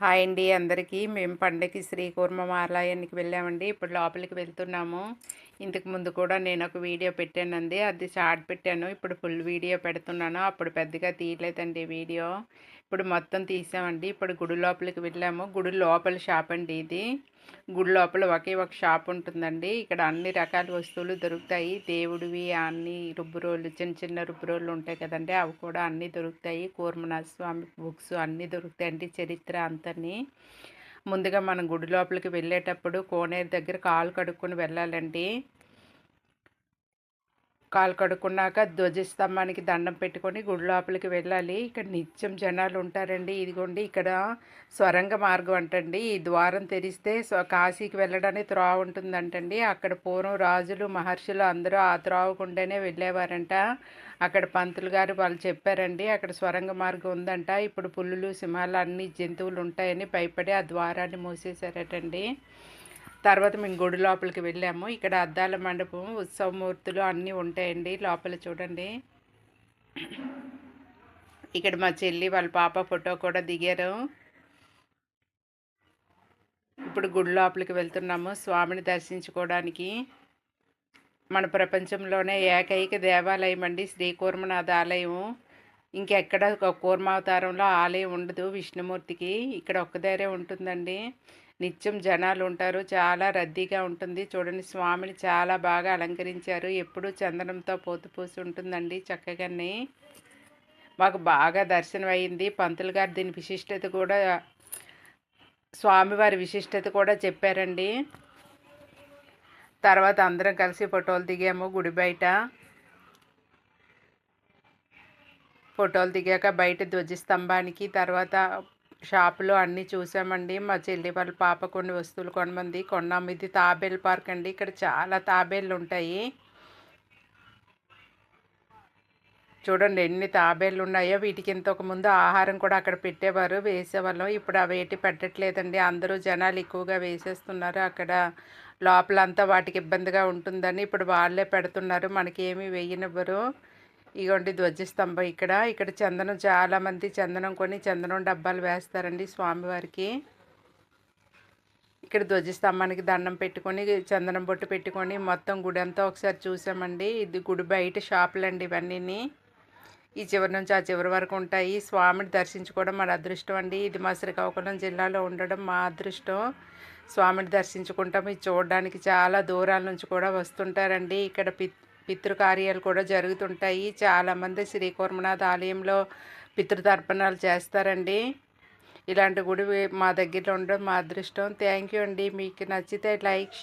Hi అండి అందరికీ. మేము పండగకి శ్రీకూర్మ ఆలయానికి వెళ్ళామండి. ఇప్పుడు లోపలికి వెళ్తున్నాము. ఇంతకు ముందు కూడా నేను ఒక వీడియో పెట్టానండి. అది షార్ట్ పెట్టాను. ఇప్పుడు ఫుల్ వీడియో పెడుతున్నాను. అప్పుడు పెద్దగా తీయలేదండి వీడియో. ఇప్పుడు మొత్తం తీసామండి. ఇప్పుడు గుడి లోపలికి వెళ్ళాము. గుడి లోపల షాప్ అండి ఇది. గుడి లోపల ఒకే ఒక షాప్ ఉంటుందండి. ఇక్కడ అన్ని రకాల వస్తువులు దొరుకుతాయి. దేవుడివి అన్ని రుబ్బురోళ్ళు చిన్న చిన్న రుబ్బురోళ్ళు ఉంటాయి కదండి. అవి కూడా అన్నీ దొరుకుతాయి. కూర్మనాథ స్వామి బుక్స్ అన్నీ దొరుకుతాయండి చరిత్ర అంతని. ముందుగా మనం గుడి లోపలికి వెళ్ళేటప్పుడు కోనేరు దగ్గర కాలు కడుక్కొని వెళ్ళాలండి. కాలు కడుక్కున్నాక ధ్వజస్తంభానికి దండం పెట్టుకొని గుడి లోపలికి వెళ్ళాలి. ఇక్కడ నిత్యం జనాలు ఉంటారండి. ఇదిగోండి ఇక్కడ స్వరంగ మార్గం అంటండి. ఈ ద్వారం తెరిస్తే కాశీకి వెళ్ళడానికి త్రోవ ఉంటుందంటండి. అక్కడ పూర్వం రాజులు మహర్షులు అందరూ ఆ త్రోవకుండానే వెళ్ళేవారంట. అక్కడ పంతులు గారు వాళ్ళు చెప్పారండి అక్కడ స్వరంగ మార్గం ఉందంట. ఇప్పుడు పుల్లులు సింహాలు అన్ని జంతువులు ఉంటాయని భయపడి ఆ ద్వారాన్ని మూసేశారటండి. తర్వాత మేము గుడి లోపలికి వెళ్ళాము. ఇక్కడ అద్దాల మండపం ఉత్సవమూర్తులు అన్నీ ఉంటాయండి లోపల చూడండి. ఇక్కడ మా చెల్లి వాళ్ళ పాప ఫోటో కూడా దిగారు. ఇప్పుడు గుడి లోపలికి వెళ్తున్నాము స్వామిని దర్శించుకోవడానికి. మన ప్రపంచంలోనే ఏకైక దేవాలయం అండి శ్రీకూర్మనాథ ఆలయం. ఇంకెక్కడ కూర్మావతారంలో ఆలయం ఉండదు విష్ణుమూర్తికి. ఇక్కడ ఒక్కదారే ఉంటుందండి. నిత్యం జనాలు ఉంటారు చాలా రద్దీగా ఉంటుంది. చూడండి స్వామిని చాలా బాగా అలంకరించారు. ఎప్పుడూ చందనంతో పోతు పూసి ఉంటుందండి చక్కగానే మాకు బాగా దర్శనం అయింది పంతులు గారు దీని విశిష్టత కూడా స్వామివారి విశిష్టత కూడా చెప్పారండి. తర్వాత అందరం కలిసి ఫోటోలు దిగాము గుడి బయట. ఫోటోలు దిగాక బయట ధ్వజస్తంభానికి తర్వాత షాపులో అన్నీ చూసామండి. మా చెల్లి వాళ్ళ పాప కొన్ని వస్తువులు కొనమంది. కొన్నాము. ఇది తాబేలు పార్క్ అండి. ఇక్కడ చాలా తాబేళ్ళు ఉంటాయి. చూడండి ఎన్ని తాబేళ్ళు ఉన్నాయో. వీటికి ఇంతకుముందు ఆహారం కూడా అక్కడ పెట్టేవారు వేసేవాళ్ళం. ఇప్పుడు అవి పెట్టట్లేదండి. అందరూ జనాలు ఎక్కువగా వేసేస్తున్నారు. అక్కడ లోపలంతా వాటికి ఇబ్బందిగా ఉంటుందని ఇప్పుడు వాళ్ళే పెడుతున్నారు. మనకి వేయనివ్వరు. ఇగోండి ధ్వజస్తంభం ఇక్కడ. ఇక్కడ చందనం చాలామంది చందనం కొని చందనం డబ్బాలు వేస్తారండి స్వామివారికి. ఇక్కడ ధ్వజస్తంభానికి దండం పెట్టుకొని చందనం బొట్టు పెట్టుకొని మొత్తం గుడి అంతా ఒకసారి చూసామండి. ఇది గుడి బయట షాపులండి ఇవన్నీ ఈ చివరి నుంచి ఆ చివరి వరకు ఉంటాయి. స్వామిని దర్శించుకోవడం మన అదృష్టం అండి. ఇది మా శ్రీకాకుళం జిల్లాలో ఉండడం మా అదృష్టం. స్వామిని దర్శించుకుంటాం. ఇది చూడడానికి చాలా దూరాల నుంచి కూడా వస్తుంటారండి. ఇక్కడ పిత్ పితృకార్యాలు కూడా జరుగుతుంటాయి. చాలామంది శ్రీకూర్మనాథ్ ఆలయంలో పితృతర్పణాలు చేస్తారండి. ఇలాంటి గుడి మా దగ్గరలో ఉండడం మా అదృష్టం. థ్యాంక్ యూ అండి. మీకు నచ్చితే లైక్